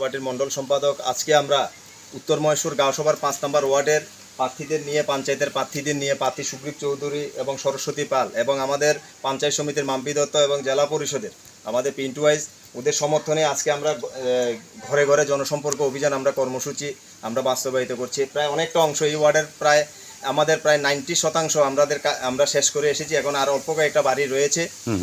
পার্টির মণ্ডল সম্পাদক। আজকে আমরা উত্তর মহেশ্বর গাঁওসভার পাঁচ নম্বর ওয়ার্ডের প্রার্থীদের নিয়ে পঞ্চায়েতের প্রার্থীদের নিয়ে প্রার্থী সুগ্রীব চৌধুরী এবং সরস্বতী পাল এবং আমাদের পঞ্চায়েত সমিতির মাম্পি দত্ত এবং জেলা পরিষদের আমাদের পিন্টু ওয়াইজ ওদের সমর্থনে আজকে আমরা ঘরে ঘরে জনসম্পর্ক অভিযান আমরা কর্মসূচি আমরা বাস্তবায়িত করছি। প্রায় অনেকটা অংশ এই ওয়ার্ডের প্রায় আমাদের প্রায় নাইনটি শতাংশ আমাদের আমরা শেষ করে এসেছি। এখন আর অল্প কয়েকটা বাড়ি রয়েছে।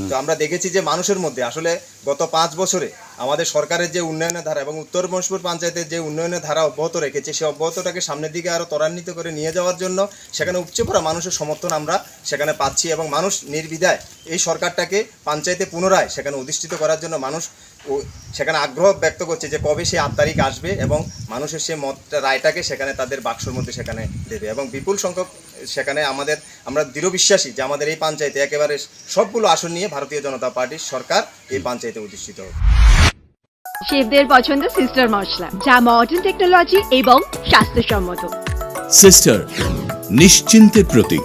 তো আমরা দেখেছি যে মানুষের মধ্যে আসলে গত পাঁচ বছরে আমাদের সরকারের যে উন্নয়নের ধারা এবং উত্তর মহেশপুর পঞ্চায়েতের যে উন্নয়নের ধারা অব্যাহত রেখেছে সেই অব্যাহতটাকে সামনের দিকে আরও ত্বরান্বিত করে নিয়ে যাওয়ার জন্য সেখানে উপচে পড়া মানুষের সমর্থন আমরা সেখানে পাচ্ছি এবং মানুষ নির্বিধায় এই সরকারটাকে পঞ্চায়েতে পুনরায় সেখানে অধিষ্ঠিত করার জন্য মানুষ ও সেখানে আগ্রহ ব্যক্ত করছে যে কবে সেই আট তারিখ আসবে এবং মানুষের সেই মতটা রায়টাকে সেখানে তাদের বাক্সর মধ্যে সেখানে দেবে এবং বিপুল সংখ্যক সেখানে আমাদের আমরা দৃঢ় বিশ্বাসী যে আমাদের এই পঞ্চায়েতে একেবারে সবগুলো আসন নিয়ে ভারতীয় জনতা পার্টির সরকার এই পঞ্চায়েতে অধিষ্ঠিত। হবে শেফদের পছন্দ সিস্টার মশলা যা মডার্ন টেকনোলজি এবং স্বাস্থ্যসম্মত। সিস্টার নিশ্চিন্তের প্রতীক।